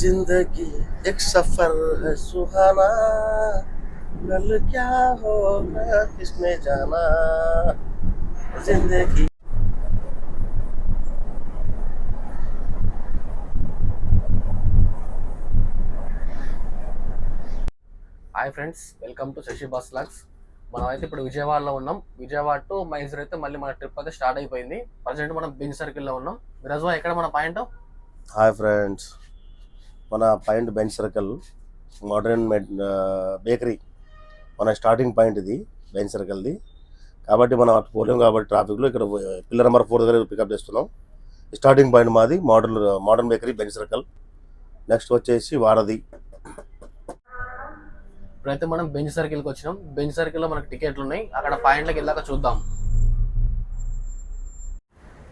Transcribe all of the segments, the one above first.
जिंदगी एक सफर है सुहाना कल क्या होगा किसने जाना जिंदगी hi friends welcome to Sashi bus logs మనం అయితే ఇప్పుడు విజయవాడలో ఉన్నాం విజయవాడ టు మైసూర్ అయితే మళ్ళీ మన ట్రిప్ అయితే స్టార్ట్ అయిపోయింది ప్రజెంట్ మనం బెంచ్ సర్కిల్లో ఉన్నాం విరాజ్వా ఎక్కడ మన పాయింట్ హాయ్ ఫ్రెండ్స్ మన point Benz circle modern bakery మన స్టార్టింగ్ పాయింట్ ఇది బెంచ్ సర్కిల్ది. కాబట్టి మనం అటు పోలేం కాబట్టి ట్రాఫిక్లో ఇక్కడ పిల్లర్ నెంబర్ ఫోర్ దగ్గర పికప్ చేస్తున్నాం. స్టార్టింగ్ పాయింట్ మాది modern modern bakery Benz circle. Next వచ్చేసి వారధి. ఇప్పుడైతే మనం బెంచ్ సర్కిల్కి వచ్చినాం. బెంచ్ సర్కిల్లో మనకి టికెట్లు ఉన్నాయి. అక్కడ పాయింట్లకు వెళ్ళాక చూద్దాం.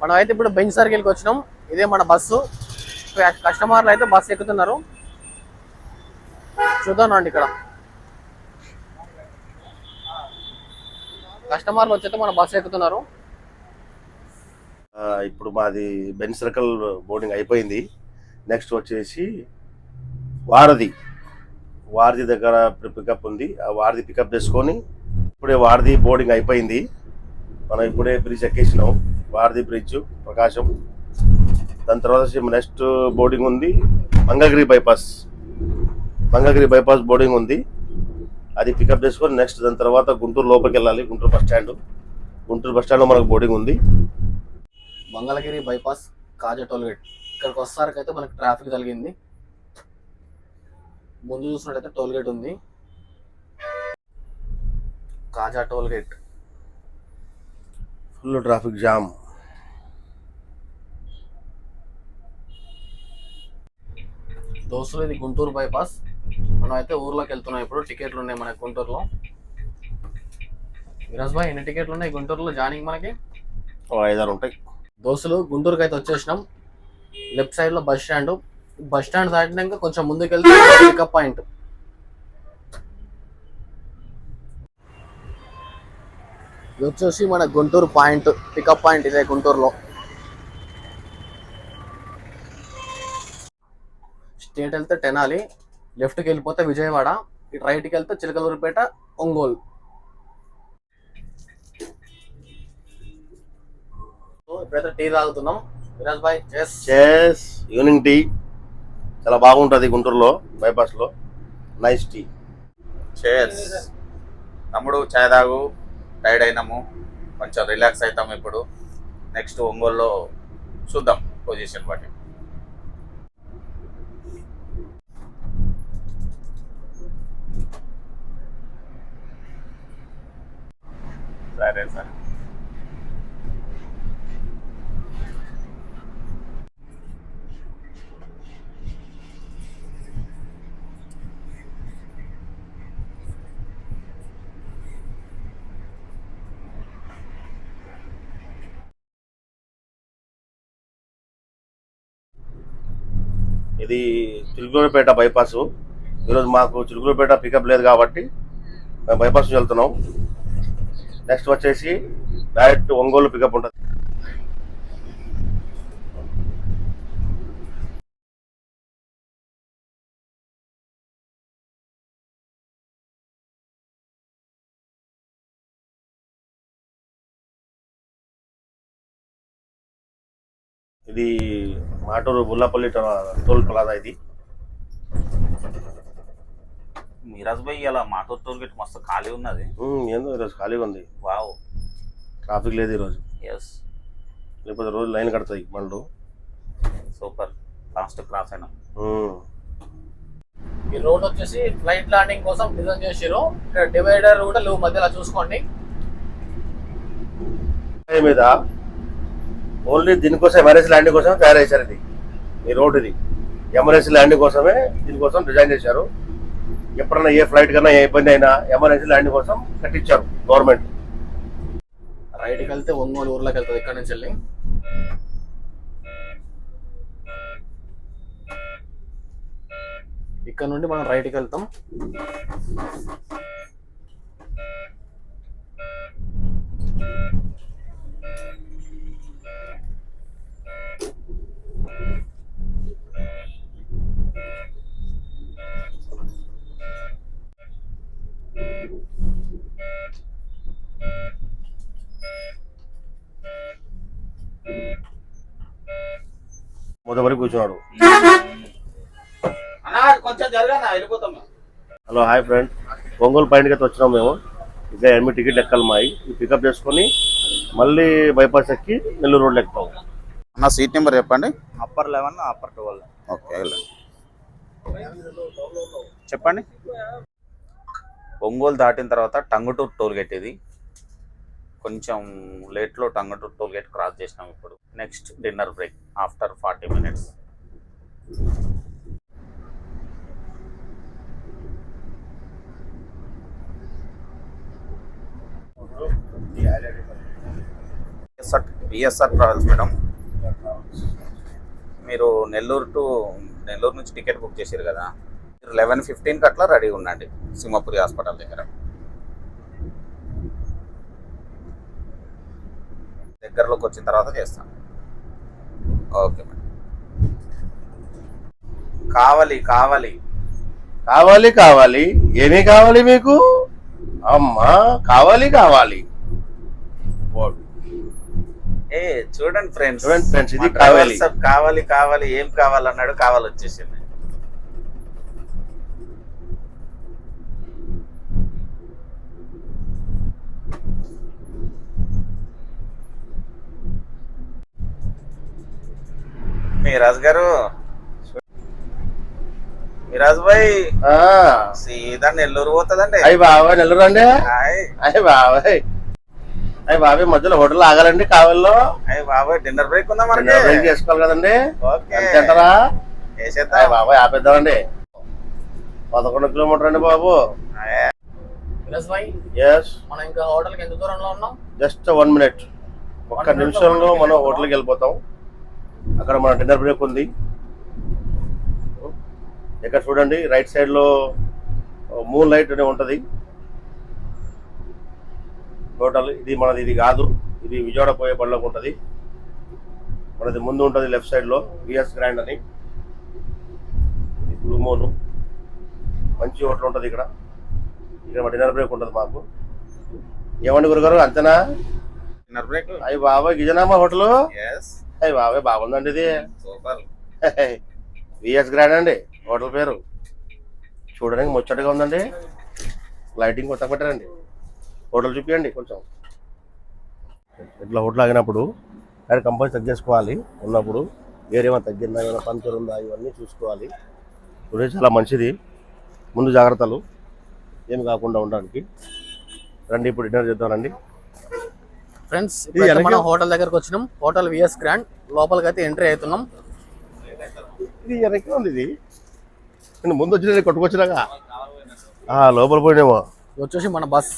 మనం అయితే ఇప్పుడు బెంచ్ సర్కిల్కి వచ్చినాం. ఇదే మన బస్సు. కస్టమర్లు అయితే బస్సు ఎక్కుతున్నారు. చూద్దానండి ఇక్కడ. కస్టమర్లు వచ్చైతే మన బస్సు ఎక్కుతున్నారు. ఇప్పుడు మాది బెన్ సర్కిల్ బోర్డింగ్ అయిపోయింది. నెక్స్ట్ వచ్చేసి వారధి. వారధి దగ్గర పికప్ ఉంది. ఆ వారధి పికప్ చేసుకొని ఇప్పుడే వారధి బోర్డింగ్ అయిపోయింది. మనం ఇప్పుడే బ్రిడ్జ్ ఎక్కేసినాం. వారధి బ్రిడ్జ్ ప్రకాశం. దాని తర్వాత నెక్స్ట్ బోర్డింగ్ ఉంది Mangalagiri bypass. Mangalagiri bypass boarding ఉంది. అది పికప్ చేసుకొని నెక్స్ట్ దాని తర్వాత గుంటూరు లోపలికి వెళ్ళాలి Guntur bus stand. Guntur bus స్టాండ్లో మనకు బోర్డింగ్ ఉంది. మంగళగిరి బైపాస్ కాజా టోల్గేట్ ఇక్కడికి వస్తారకైతే మనకి ట్రాఫిక్ కలిగింది ముందు చూసినట్టయితే టోల్గేట్ ఉంది. Kaza toll gate full traffic jam. దోస్తులు ఇది గుంటూరు బైపాస్. మనం అయితే ఊర్లోకి వెళ్తున్నాం ఇప్పుడు. టికెట్లు ఉన్నాయి మనకి గుంటూరులో. విరాజ్ భాయ్ ఎన్ని టికెట్లు ఉన్నాయి గుంటూరులో? జాయినింగ్ మనకి? ఐదారు ఉంటాయి. దోస్తులు గుంటూరుకి అయితే వచ్చేసినాం. లెఫ్ట్ సైడ్లో బస్ స్టాండ్. బస్ స్టాండ్ దాటినాక కొంచెం ముందుకు వెళ్తే పికప్ పాయింట్. ఇది వచ్చేసి మన గుంటూరు పాయింట్ పికప్ పాయింట్ ఇదే గుంటూరులో. స్టేట్ వెళ్తే టెనాలి లెఫ్ట్కి వెళ్ళిపోతే విజయవాడ ఇటు రైట్కి వెళ్తే చిలకలూరుపేట ఒంగోలు. సో ఇప్పుడైతే టీ తాగుతున్నాం. విరాజ్ భాయ్ ఎస్ చెస్. Evening tea. చాలా బాగుంటుంది గుంటూరులో బైపాస్లో. Nice tea. చేర్స్ తమ్ముడు చాయ్ తాగు. టైర్డ్ అయినాము. కొంచెం రిలాక్స్ అవుతాము ఇప్పుడు. నెక్స్ట్ ఒంగోలులో చూద్దాం పొజిషన్ బట్టి సరే సరే. ఇది చిలుకూరుపేట బైపాస్. ఈరోజు మాకు చిలుకూరుపేట పికప్ లేదు కాబట్టి మేము బైపాస్ వెళ్తున్నాం. నెక్స్ట్ వచ్చేసి డైరెక్ట్ ఒంగోలు పికప్ ఉంటుంది. ఇది మాటూరు బుల్లపల్లి టోల్ ప్లాజా ఇది. మీరాజ్ భాయ్ ఇలా గేట్ మస్తు ఖాళీ ఉన్నది. ఏందో ఈరోజు ఖాళీగా ఉంది. వావ్. ట్రాఫిక్ లేదు ఈరోజు. ఎస్ లేకపోతే రోజు లైన్ కడతాయి మళ్ళీ సూపర్. ఫాస్ట్ క్రాస్ అయినాం. ఈ రోడ్ వచ్చేసి ఫ్లైట్ ల్యాండింగ్ కోసం డిజైన్ చేసారు ఇక్కడ డివైడర్ కూడా లేవు మధ్యలో చూసుకోండి. మీద ఓన్లీ దీనికోసం ఎమర్జెన్సీ ల్యాండింగ్ కోసం తయారు చేశారు ఇది. ఈ రోడ్ ఇది. ఎమర్జెన్సీ ల్యాండింగ్ కోసమే దీనికోసం డిజైన్ చేశారు. ఎప్పుడైనా ఏ ఫ్లైట్ కన్నా ఏ ఇబ్బంది అయినా ఎమర్జెన్సీ ల్యాండింగ్ కోసం కట్టించారు గవర్నమెంట్. రైట్కి వెళ్తే ఒంగోలు ఊర్లోకి వెళ్తుంది ఇక్కడ నుంచి వెళ్ళి. ఇక్కడ నుండి మనం రైట్కి వెళ్తాం. మొదటి కూర్చున్నాడు అన్నా కొంచెం జరగనా వెళ్ళిపోతాం మేము. Hello hi friend. ఒంగోలు పైనకి అయితే వచ్చినాం మేము. ఇంకా ఎనిమిది టికెట్లు ఎక్కాలి మాయి. పికప్ చేసుకొని మళ్ళీ బైపాస్ ఎక్కి నెల్లూరు రోడ్లు ఎక్కుతాం. అన్న సీట్ నెంబర్ చెప్పండి. Upper eleven upper twelve okay చెప్పండి. ఒంగోలు దాటిన తర్వాత టంగుటూరు టోల్ గేట్ ఇది. కొంచెం లేట్లో టంగుటూరు టోల్ గేట్ క్రాస్ చేసినాం ఇప్పుడు. Next dinner break after forty minutes. BSR BSR travels madam. మీరు నెల్లూరు టు నెల్లూరు నుంచి టికెట్ బుక్ చేశారు కదా. మీరు లెవెన్ ఫిఫ్టీన్కి అట్లా రెడీ ఉండండి సింహపురి హాస్పిటల్ దగ్గర. దగ్గరలోకి వచ్చిన తర్వాత చేస్తాను ఓకే మేడం. కావాలి కావాలి. కావాలి కావాలి. ఏమీ కావాలి మీకు? అమ్మా కావాలి కావాలి. ఏ చూడండి ఫ్రెండ్స్ చూడండి friends, ఇది కావాలి. కావాలి కావాలి ఏం కావాలి అన్నాడు కావాలి వచ్చేసింది. మిరాజ్ గారు? మిరాజ్ భాయ్ ఆ, సీదా నెల్లూరు పోతుందండి. అయ్యి బాబాయ్ నెల్లూరు అండి? అయ్యి బాబాయ్. అయ్యి బాబాయ్ మధ్యలో హోటల్ ఆగాలండి కావాలో అయ్య బాబాయ్ డిన్నర్ బ్రేక్ ఉందా మనకి? బ్రేక్ చేసుకోవాలి కదండి. ఓకే. ఎంత అంటారా? చేసేద్దాం. అయ్యి బాబాయ్ ఆపేద్దామండి. పదకొండు కిలోమీటర్ అండి బాబు. మనం ఇంకా హోటల్కి ఎంత దూరంలో ఉన్నాం? Just one minute. ఒక్క నిమిషంలో మనం కి హోటల్కి వెళ్ళిపోతాం. అక్కడ మన డిన్నర్ బ్రేక్ ఉంది. ఇక్కడ చూడండి రైట్ సైడ్లో మూన్ లైట్ అనే ఉంటది. హోటల్ ఇది మనది ఇది కాదు. ఇది విజయవాడ పోయే బండ్లోకి ఉంటది. మనది ముందు ఉంటది లెఫ్ట్ సైడ్లో విఎస్ గ్రాండ్ అని. Blue moon. మంచి హోటల్ ఉంటది ఇక్కడ. ఇక్కడ డిన్నర్ బ్రేక్ ఉంటది మాకు. ఏమండి గురుగారు అంతేనా? Dinner break? అయ్యి బాబాయ్ గిజనామా హోటల్? అయ్యి బాబాయ్ బాగుందండి ఇది. విఎస్ గ్రాండ్ అండి హోటల్ పేరు. చూడడానికి ముచ్చటగా ఉందండి. లైటింగ్ కొత్త పెట్టారండి. హోటల్ చూపించండి కొంచెం. ఇట్లా హోటల్ ఆగినప్పుడు అది కంపల్సరీ చెక్ చేసుకోవాలి. ఉన్నప్పుడు ఏరేమో తగ్గిందా ఏమైనా పంచర్ ఉందా ఇవన్నీ చూసుకోవాలి. ఇప్పుడే చాలా మంచిది. ముందు జాగ్రత్తలు. ఏమి కాకుండా ఉండడానికి. రండి ఇప్పుడు డిన్నర్ చేద్దామండి ఫ్రెండ్స్ మనం హోటల్ దగ్గరకు వచ్చినాం. హోటల్ విఎస్ గ్రాండ్ లోపలికి అయితే ఎంట్రీ అవుతున్నాం. ఇది ఉంది ఇది. నేను ముందు వచ్చిన కొట్టుకొచ్చినాగా ఆ, లోపల పోయినేమో. వచ్చేసి మన బస్.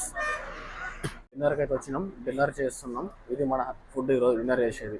డిన్నర్కి అయితే వచ్చినాం. డిన్నర్ చేస్తున్నాం. ఇది మన ఫుడ్ ఈరోజు డిన్నర్ చేసేది.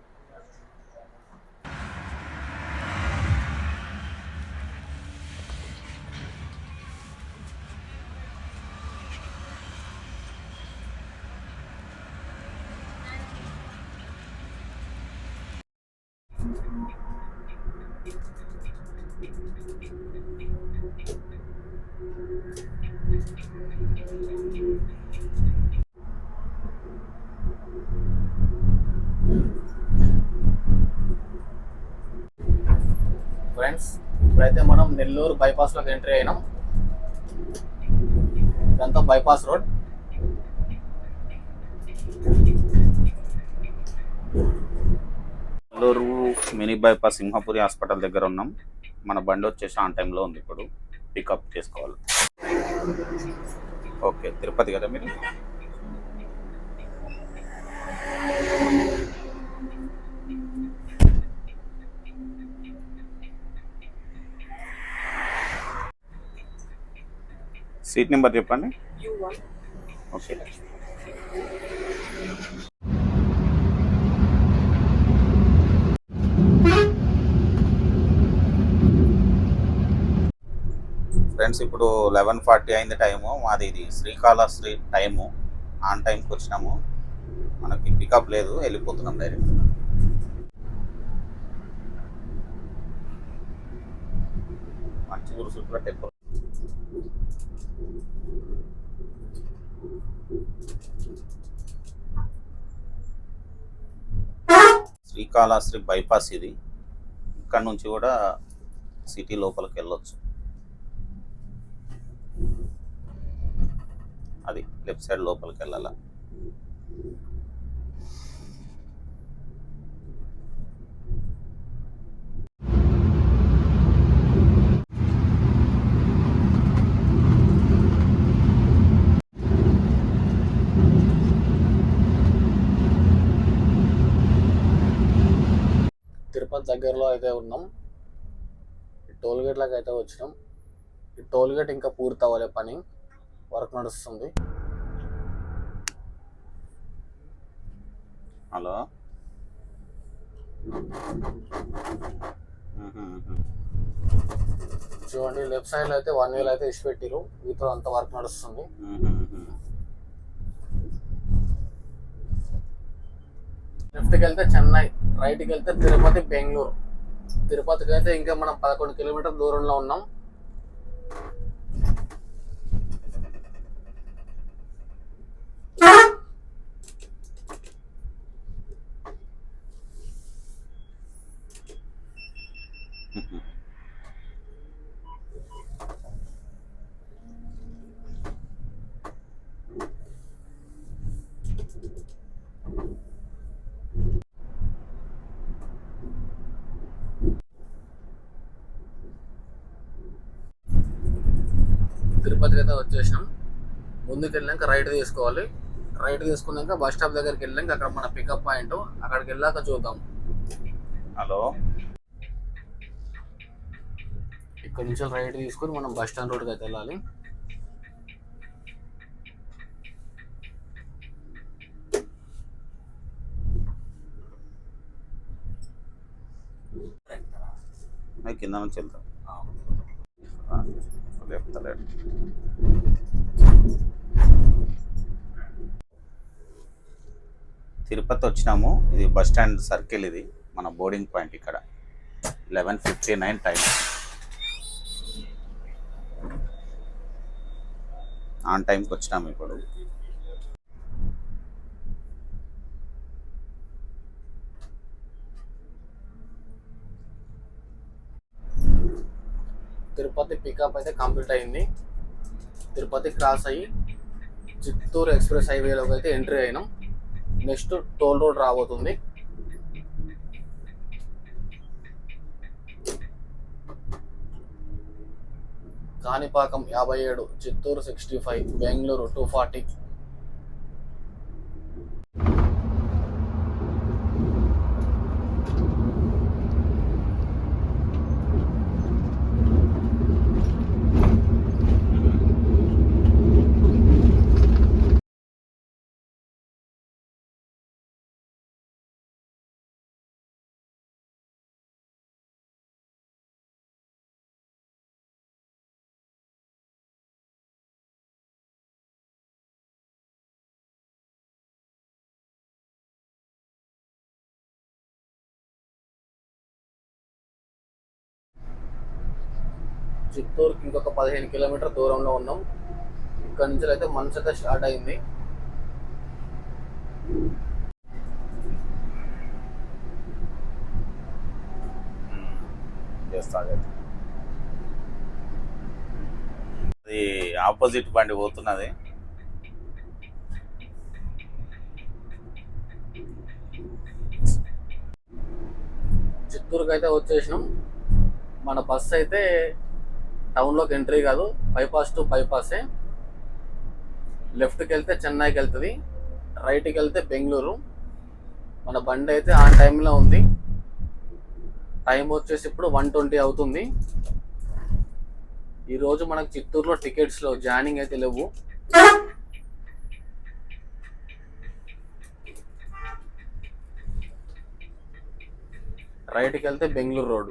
బైపాస్లోకి ఎంట్రీ అయినాం. ఇదంతా bypass road Nellore mini bypass Simhapuri hospital దగ్గర ఉన్నాం. మన బండి వచ్చేసి ఆన్ టైంలో ఉంది ఇప్పుడు. పికప్ చేసుకోవాలి. ఓకే తిరుపతి కదా మీరు? సీట్ నెంబర్ చెప్పండి. ఓకే. ఫ్రెండ్స్ ఇప్పుడు లెవెన్ ఫార్టీ అయింది టైము. మాది ఇది శ్రీకాళహస్తి టైము. ఆన్ టైంకి వచ్చినాము. మనకి పికప్ లేదు. వెళ్ళిపోతున్నాం డైరెక్ట్ మంచి గురుసుల టెంపుల్. శ్రీకాళహస్తి బైపాస్ ఇది. ఇక్కడ నుంచి కూడా సిటీ లోపలికి వెళ్ళొచ్చు. అది లెఫ్ట్ సైడ్ లోపలికి వెళ్ళాల తిరుపతి దగ్గరలో అయితే ఉన్నాం. ఈ టోల్ గేట్లకు అయితే వచ్చినాం. ఈ టోల్ గేట్ ఇంకా పూర్తి అవ్వలే పని. వర్క్ నడుస్తుంది. హలో? చూడండి లెఫ్ట్ సైడ్లో అయితే వన్ వీల్ అయితే ఇచ్చి పెట్టిరు మీతో అంత వర్క్ నడుస్తుంది. లెఫ్ట్కి వెళ్తే చెన్నై రైట్కి వెళ్తే తిరుపతి బెంగళూరు. తిరుపతికి అయితే ఇంకా మనం పదకొండు కిలోమీటర్ దూరంలో ఉన్నాం. తిరుపతికి అయితే వచ్చేసినాం. ముందుకు వెళ్ళాక రైట్ తీసుకోవాలి. రైట్ తీసుకున్నాక బస్ స్టాప్ దగ్గరికి వెళ్ళాక అక్కడ మన పికప్ పాయింట్ అక్కడికి వెళ్ళాక చూద్దాం. హలో ఇక్కడ నుంచి రైట్ తీసుకొని మనం బస్ స్టాండ్ రోడ్కి అయితే వెళ్ళాలి. కింద నుంచి వెళ్తాం. లెఫ్ట్ తిరుపతి వచ్చినాము. ఇది బస్ స్టాండ్ సర్కిల్ ఇది. మన బోర్డింగ్ పాయింట్ ఇక్కడ. Eleven fifty nine time on టైంకి వచ్చినాము ఇప్పుడు. తిరుపతి పికప్ అయితే కంప్లీట్ అయింది. తిరుపతి క్రాస్ అయ్యి చిత్తూరు ఎక్స్ప్రెస్ హైవేలోకి అయితే ఎంట్రీ అయినాం. నెక్స్ట్ టోల్ రోడ్ రాబోతుంది. కాణిపాకం యాభై ఏడు Chittoor sixty five Bengaluru two forty చిత్తూరుకి ఇంకొక పదిహేను కిలోమీటర్ దూరంలో ఉన్నాం. ఇక్కడ నుంచి అయితే మనసు అయితే స్టార్ట్ అయింది అది ఆపోజిట్ బండి పోతున్నది. చిత్తూరుకి అయితే వచ్చేసినాం. మన బస్ అయితే టౌన్లోకి ఎంట్రీ కాదు బైపాస్ టు బైపాసే లెఫ్ట్కి వెళ్తే చెన్నైకి వెళ్తుంది రైట్కి వెళ్తే బెంగళూరు. మన బండి అయితే ఆ టైంలో ఉంది. టైం వచ్చేసి ఇప్పుడు వన్ ట్వంటీ అవుతుంది. ఈరోజు మనకు చిత్తూరులో టికెట్స్లో జాయినింగ్ అయితే లేవు. రైట్కి వెళ్తే బెంగళూరు రోడ్.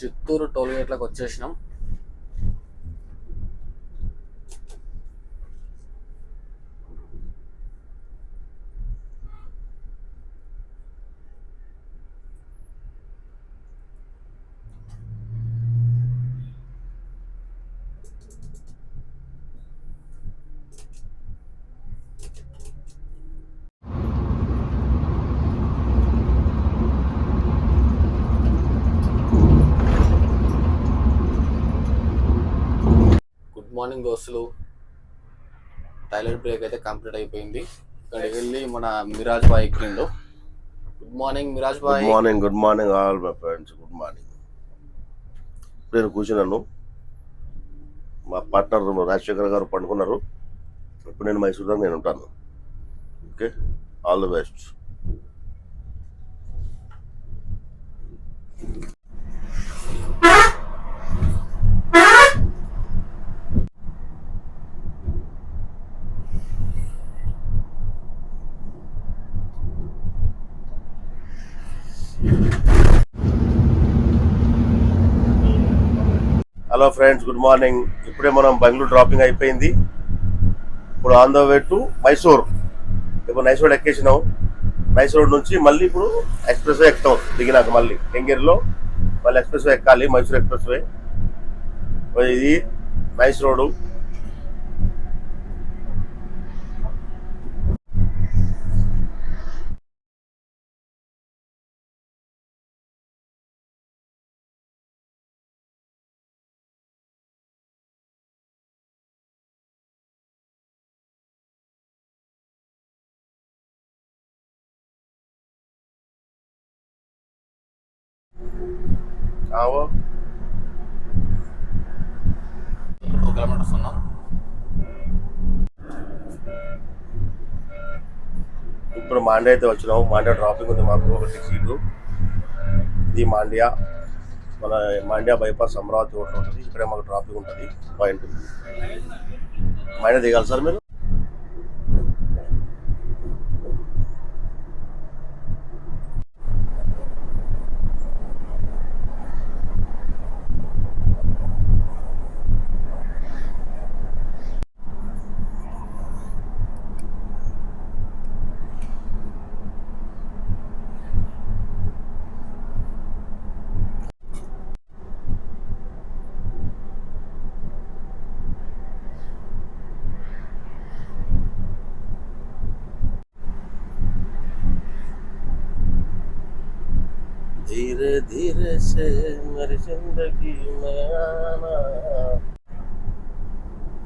చిత్తూరు టోల్ గేట్లకు వచ్చేసినాం. మార్నింగ్ దోస్తులు టాయిలెట్ బ్రేక్ అయితే కంప్లీట్ అయిపోయింది. ఇక్కడికి వెళ్ళి మన Miraj bhai ఎక్కిండు. Good morning Miraj bhai. Good morning good morning all my friends good morning నేను కూర్చున్నాను. మా పార్ట్నర్ రాజశేఖర్ గారు పండుకున్నారు. ఇప్పుడు నేను మైసూర్ దాకా నేను ఉంటాను. Okay? All the best hello friends good morning ఇప్పుడే మనం బెంగళూరు డ్రాపింగ్ అయిపోయింది. ఇప్పుడు on the way to Mysore. ఇప్పుడు నైస్ రోడ్ ఎక్కేసినాం. నైస్ రోడ్ నుంచి మళ్ళీ ఇప్పుడు ఎక్స్ప్రెస్ వే ఎక్కుతాం. దిగినాక మళ్ళీ కెంగేరిలో. మళ్ళీ ఎక్స్ప్రెస్ వే ఎక్కాలి మైసూర్ ఎక్స్ప్రెస్ వే ఇది నైస్ రోడ్ ఆవో టూ కిలోమీటర్స్ ఉన్నాం ఇప్పుడు మాండ్యా అయితే వచ్చినాం మాండ్యా డ్రాపింగ్ ఉంది మాకు. ఒకటి సీటు ఇది మాండ్యా. మన మాండ్యా బైపాస్ అమరావతి రోడ్ ఉంటుంది. ఇక్కడే మాకు డ్రాపింగ్ ఉంటుంది. పాయింట్ మాండ్యా దిగాలి సార్ మీరు? धीरे से मेरी जिंदगी में आना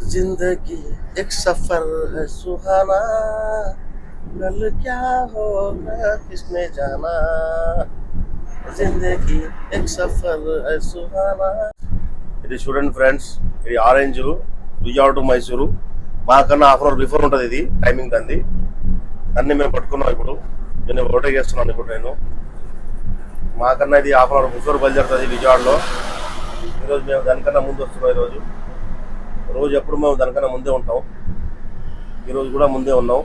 जिंदगी एक सफर है सुहाना कल क्या होगा किसने जाना जिंदगी एक सफर है सुहाना ఇది చూడండి ఫ్రెండ్స్ ఇది ఆరెంజ్ విజయవాడ టు మైసూరు మాకన్నా హాఫ్ అవర్ బిఫోర్ ఉంటుంది ఇది టైమింగ్ దాన్ని అన్ని మేము పట్టుకున్నాం ఇప్పుడు నేను ఓటే చేస్తున్నాను ఇప్పుడు నేను మాకన్నా ఇది హాఫ్ అవర్ బిఫోర్ బయలుదేరుతుంది విజయవాడలో. ఈరోజు మేము దానికన్నా ముందు వస్తున్నాం ఈరోజు. రోజు ఎప్పుడు మేము దానికన్నా ముందే ఉంటాం. ఈరోజు కూడా ముందే ఉన్నాం.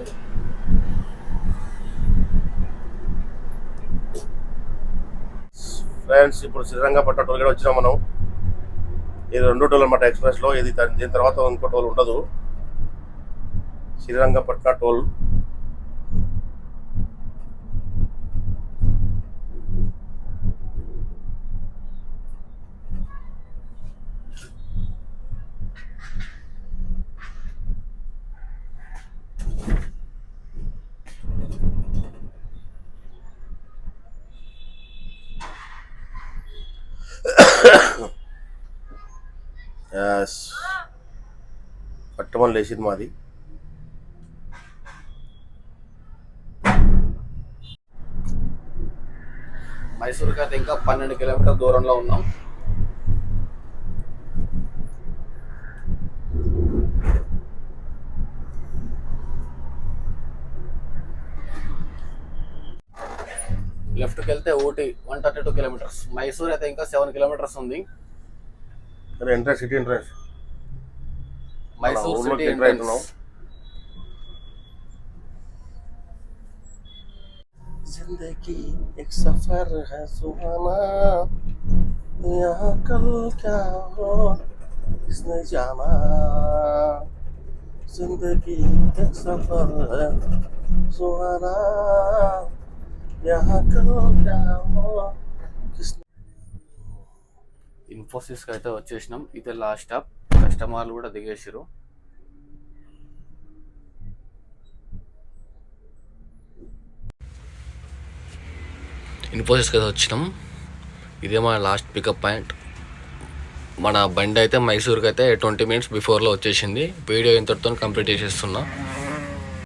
ఫ్రెండ్స్ ఇప్పుడు శ్రీరంగపట్నం టోల్ గేట్ వచ్చినాం మనం. ఇది రెండో టోల్ అనమాట ఎక్స్ప్రెస్లో. ఇది దీని తర్వాత ఇంకో టోల్ ఉండదు. శ్రీరంగపట్నం టోల్ ఎస్ పట్టమని లేచింది మాది. మైసూర్కి అయితే ఇంకా పన్నెండు కిలోమీటర్ దూరంలో ఉన్నాం. లెఫ్ట్కి వెళ్తే Ooty one thirty two kilometres. Mysore అయితే ఇంకా సెవెన్ కిలోమీటర్స్ ఉంది. Entrance city entrance మైసూర్ ఊర్లోకి సిటీ enter ఎంట్రన్స్ అవుతున్నాం. जिंदगी एक सफर है सुहाना यहाँ कल क्या हो किसने जाना जिंदगी एक सफर है सुहाना यहाँ कल क्या हो किसने ఇన్ఫోసిస్కి అయితే వచ్చేసినాం ఇదే లాస్ట్ స్టాప్ కస్టమర్లు కూడా దిగేసారు ఇన్ఫోసిస్ కదా వచ్చినాం. ఇదే మన లాస్ట్ పికప్ పాయింట్ మన బండి అయితే మైసూర్కి అయితే ట్వంటీ మినిట్స్ బిఫోర్లో వచ్చేసింది. వీడియో ఇంతటితో కంప్లీట్ చేసేస్తున్నా.